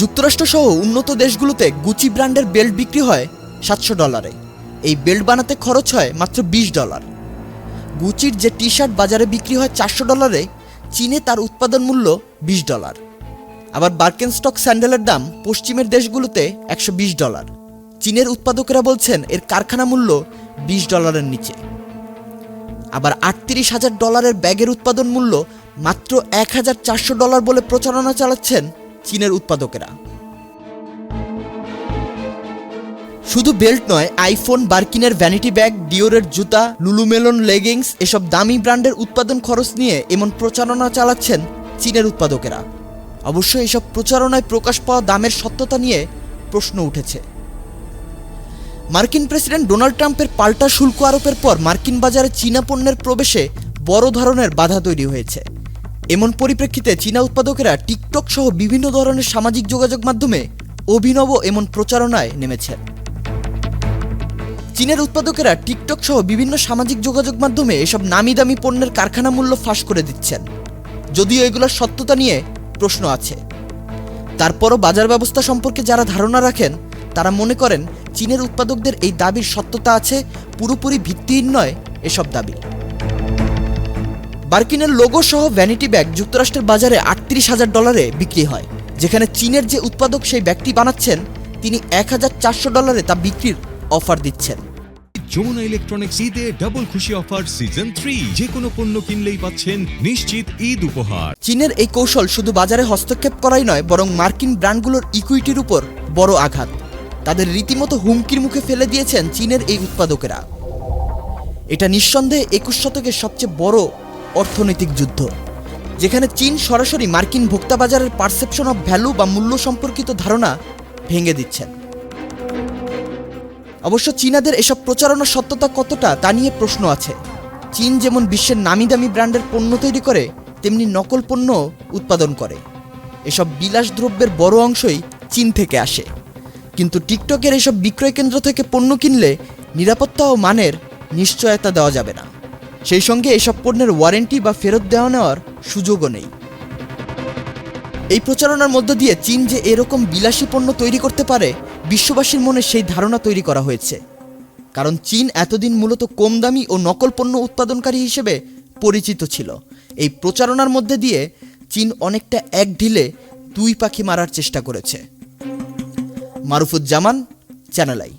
যুক্তরাষ্ট্রসহ উন্নত দেশগুলোতে গুচি ব্র্যান্ডের বেল্ট বিক্রি হয় সাতশো ডলারে। এই বেল্ট বানাতে খরচ হয় মাত্র বিশ ডলার। গুচির যে টি শার্ট বাজারে বিক্রি হয় চারশো ডলারে, চীনে তার উৎপাদন মূল্য বিশ ডলার। আবার বার্কেনস্টক স্যান্ডেলের দাম পশ্চিমের দেশগুলোতে একশো বিশ ডলার। চীনের উৎপাদকেরা বলছেন এর কারখানা মূল্য বিশ ডলারের নিচে। আবার আটত্রিশ হাজার ডলারের ব্যাগের উৎপাদন মূল্য মাত্র এক হাজার চারশো ডলার বলে প্রচারণা চালাচ্ছেন চীনের উৎপাদকেরা। শুধু বেল্ট নয়, আইফোন, বার্কিনের ভ্যানিটি ব্যাগ, ডিওরের জুতা, লুলুমেলন লেগিংস, এসব দামি ব্র্যান্ডের উৎপাদন খরচ নিয়ে এমন প্রচারণা চালাচ্ছেন চীনের উৎপাদকেরা। অবশ্য এসব প্রচারণায় প্রকাশ পাওয়া দামের সত্যতা নিয়ে প্রশ্ন উঠেছে। মার্কিন প্রেসিডেন্ট ডোনাল্ড ট্রাম্পের পাল্টা শুল্ক আরোপের পর মার্কিন বাজারে চীনা পণ্যের প্রবেশে বড় ধরনের বাধা তৈরি হয়েছে। এমন পরিপ্রেক্ষিতে চীনা উৎপাদকেরা টিকটক সহ বিভিন্ন ধরনের সামাজিক যোগাযোগ মাধ্যমে অভিনব এমন প্রচারণায় নেমেছেন চীনের উৎপাদকেরা টিকটক সহ বিভিন্ন সামাজিক যোগাযোগ মাধ্যমে এসব নামি দামি পণ্যের কারখানা মূল্য ফাঁস করে দিচ্ছেন। যদিও এগুলোর সত্যতা নিয়ে প্রশ্ন আছে। তারপরও বাজার ব্যবস্থা সম্পর্কে যারা ধারণা রাখেন, তারা মনে করেন চীনের উৎপাদকদের এই দাবির সত্যতা আছে, পুরোপুরি ভিত্তিহীন নয় এসব দাবি। বার্কিনের লোগো সহ ভ্যানিটি ব্যাগ যুক্তরাষ্ট্রের বাজারে আটত্রিশ হাজার ডলারে বিক্রি হয়। যেখানে চীনের যে উৎপাদক সেই ব্যক্তি বানাচ্ছেন তিনি এক হাজার চারশো ডলারে তা বিক্রির অফার দিচ্ছেন। যমুনা ইলেকট্রনিক্স ঈদে ডাবল খুশি অফার সিজন থ্রি যে কোনো পণ্য কিনলেই পাচ্ছেন নিশ্চিত ঈদ উপহার। চীনের এই কৌশল শুধু বাজারে হস্তক্ষেপ করাই নয় বরং মার্কিন ব্র্যান্ডগুলোর ইকুইটির উপর বড় আঘাত। তাদের রীতিমতো হুমকির মুখে ফেলে দিয়েছেন চীনের এই উৎপাদকেরা। এটা নিঃসন্দেহে একুশ শতকের সবচেয়ে বড় অর্থনৈতিক যুদ্ধ, যেখানে চীন সরাসরি মার্কিন ভোক্তা বাজারের পারসেপশন অফ ভ্যালু বা মূল্য সম্পর্কিত ধারণা ভেঙে দিচ্ছেন। অবশ্য চীনাদের এসব প্রচারণার সত্যতা কতটা তা নিয়ে প্রশ্ন আছে। চীন যেমন বিশ্বের নামি দামি ব্র্যান্ডের পণ্য তৈরি করে, তেমনি নকল পণ্য উৎপাদন করে। এসব বিলাস দ্রব্যের বড় অংশই চীন থেকে আসে। কিন্তু টিকটকের এসব বিক্রয় কেন্দ্র থেকে পণ্য কিনলে নিরাপত্তা ও মানের নিশ্চয়তা দেওয়া যাবে না। সেই সঙ্গে এসব পণ্যের ওয়ারেন্টি বা ফেরত দেওয়া নেওয়ার সুযোগও নেই। এই প্রচারণার মধ্য দিয়ে চীন যে এরকম বিলাসী পণ্য তৈরি করতে পারে, বিশ্ববাসীর মনে সেই ধারণা তৈরি করা হয়েছে। কারণ চীন এতদিন মূলত কম দামি ও নকল পণ্য উৎপাদনকারী হিসেবে পরিচিত ছিল। এই প্রচারণার মধ্যে দিয়ে চীন অনেকটা এক ঢিলে দুই পাখি মারার চেষ্টা করেছে। Marufuzzaman, channel I.